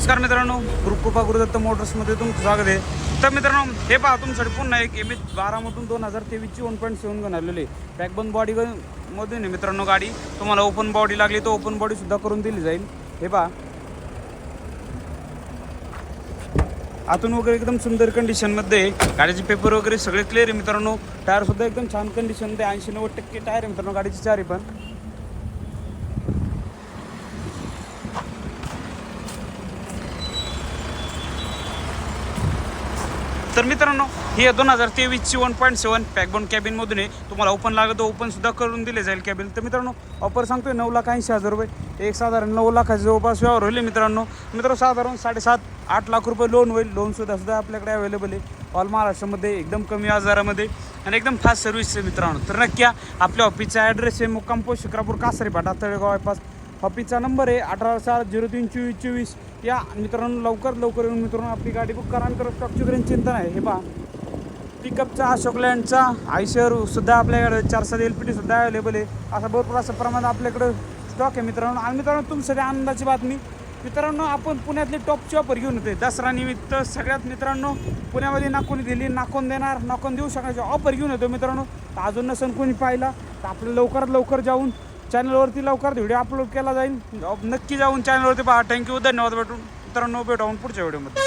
नमस्कार मित्रांनो गुरुकृपा गुरुदत्त मोटर्समध्ये तुमचं स्वागत आहे. तर मित्रांनो हे पहा तुमच्यासाठी पुन्हा एक एम एच बारामधून दोन हजार तेवीसची वन पॉईंट सेवन घेऊन आलेली आहे. बॅकबोन बॉडी मधून आहे मित्रांनो गाडी. तुम्हाला ओपन बॉडी लागली तर ओपन बॉडी सुद्धा करून दिली जाईल. हे पहा. आतून वगैरे एकदम सुंदर कंडिशनमध्ये आहे. गाडीचे पेपर वगैरे सगळे क्लिअर आहे मित्रांनो. टायर सुद्धा एकदम छान कंडिशनमध्ये ऐंशी नव्वद टक्के टायर आहे मित्रांनो गाडीची चारी पण. तर मित्रांनो ही दोन हजार तेवीसची वन पॉईंट सेवन पॅकबोन कॅबिनमधून आहे तुम्हाला ओपन लागलं तर ओपनसुद्धा करून दिले जाईल कॅबिन तर मित्रांनो ऑफर सांगतोय नऊ लाख ऐंशी हजार रुपये. एक साधारण नऊ लाखाच्या जवळपास व्यवहार होईल मित्रांनो. मित्रांनो साधारण साडेसात आठ लाख रुपये लोन होईल. लोनसुद्धा सुद्धा आपल्याकडे अवेलेबल आहे. ऑल महाराष्ट्रामध्ये एकदम कमी आजारामध्ये आणि एकदम फास्ट सर्व्हिस आहे मित्रांनो. तर नक्की या. आपल्या ऑफिसचा ॲड्रेस आहे मुक्काम पोस्ट शिक्रापूर कासरी फाटा तळेगाव बायपास हॉपीचा नंबर आहे अठरा सात झिरो तीन चोवीस चोवीस. या मित्रांनो लवकर लवकर येऊन मित्रांनो आपली गाडी बुक करा आणि तर स्टॉकची करेन चिंता नाही. हे पहा. पिकअपचा अशोक लँडचा आयशर सुद्धा आपल्याकडे चार सात एल पी टी सुद्धा अवेलेबल आहे. असा भरपूर असं प्रमाणात आपल्याकडं स्टॉक आहे मित्रांनो. आणि मित्रांनो तुमच्यासाठी आनंदाची बातमी. मित्रांनो आपण पुण्यातली टॉपची ऑफर घेऊन येते दसरा निमित्त सगळ्यात मित्रांनो पुण्यामध्ये नाकोनी दिली. नाकून देणार नाकून देऊ शकण्याची ऑफर घेऊन येतो मित्रांनो. तर अजून नसन कोणी पाहिला तर आपलं लवकरात लवकर जाऊन चॅनलवरती लवकर व्हिडिओ अपलोड केला जाईल नक्की जाऊन चॅनलवरती पहा. थँक्यू धन्यवाद भेटून. मित्रांनो भेटून पुढच्या व्हिडिओमध्ये.